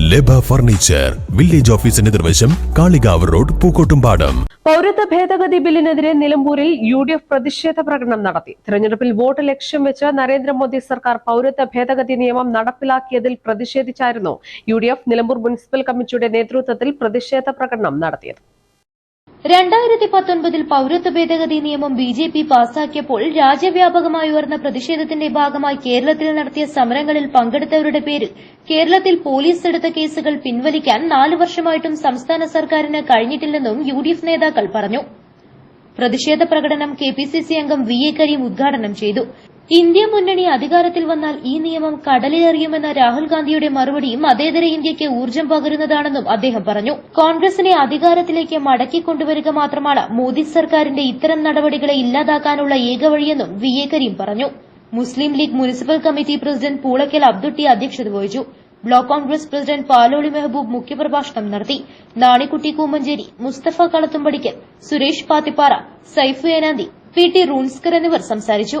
ലബ furniture village ഓഫീസിന് എതിർവശം Kalikavu road Pookkottumpadam. പൗരത്വ ഭേദഗതി ബില്ലിനെതിരെ നിലമ്പൂരിൽ യു ഡി എഫ് പ്രതിഷേധ പ്രകടനം നടത്തി. തെരഞ്ഞെടുപ്പിൽ വോട്ട് ലക്ഷ്യം വെച്ച് നരേന്ദ്രമോദി സർക്കാർ പൗരത്വ ഭേദഗതി നിയമം നടപ്പിലാക്കിയതിൽ പ്രതിഷേധിച്ചായിരുന്നു യു നിലമ്പൂർ മുനിസിപ്പൽ കമ്മിറ്റിയുടെ നേതൃത്വത്തിൽ പ്രതിഷേധ പ്രകടനം നടത്തിയത്. രണ്ടായിരത്തി പത്തൊൻപതിൽ പൌരത്വ ഭേദഗതി നിയമം ബി ജെ പി പാസാക്കിയപ്പോൾ രാജ്യവ്യാപകമായി ഉയർന്ന പ്രതിഷേധത്തിന്റെ ഭാഗമായി കേരളത്തിൽ നടത്തിയ സമരങ്ങളിൽ പങ്കെടുത്തവരുടെ പേരിൽ കേരളത്തിൽ പോലീസ് എടുത്ത കേസുകൾ പിൻവലിക്കാൻ നാല് വർഷമായിട്ടും സംസ്ഥാന സർക്കാരിന് കഴിഞ്ഞിട്ടില്ലെന്നും യു ഡി എഫ് നേതാക്കൾ പറഞ്ഞു. പ്രതിഷേധ പ്രകടനം കെ പി സി സി അംഗം വി എ കരീം ഉദ്ഘാടനം ചെയ്തു. ഇന്ത്യ മുന്നണി അധികാരത്തിൽ വന്നാൽ ഈ നിയമം കടലിലെറിയുമെന്ന രാഹുൽ ഗാന്ധിയുടെ മറുപടിയും മതേതര ഇന്ത്യയ്ക്ക് ഊർജം പകരുന്നതാണെന്നും അദ്ദേഹം പറഞ്ഞു. കോൺഗ്രസിനെ അധികാരത്തിലേക്ക് മടക്കിക്കൊണ്ടുവരിക മാത്രമാണ് മോദി സർക്കാരിന്റെ ഇത്തരം നടപടികളെ ഇല്ലാതാക്കാനുള്ള ഏക വഴിയെന്നും വി എ കരീം പറഞ്ഞു. Muslim League municipal committee president Poolakkal Abdutty അധ്യക്ഷത വഹിച്ചു. ബ്ലോക്ക് കോൺഗ്രസ് പ്രസിഡന്റ് പാലോളി മെഹബൂബ് മുഖ്യപ്രഭാഷണം നടത്തി. നാണിക്കുട്ടി കൂമഞ്ചേരി മുസ്തഫ കളത്തുംപടിക്കൽ സുരേഷ് പാത്തിപ്പാറ സൈഫു ഏനാന്തി പി ടി റൂൺസ്കർ എന്നിവർ സംസാരിച്ചു.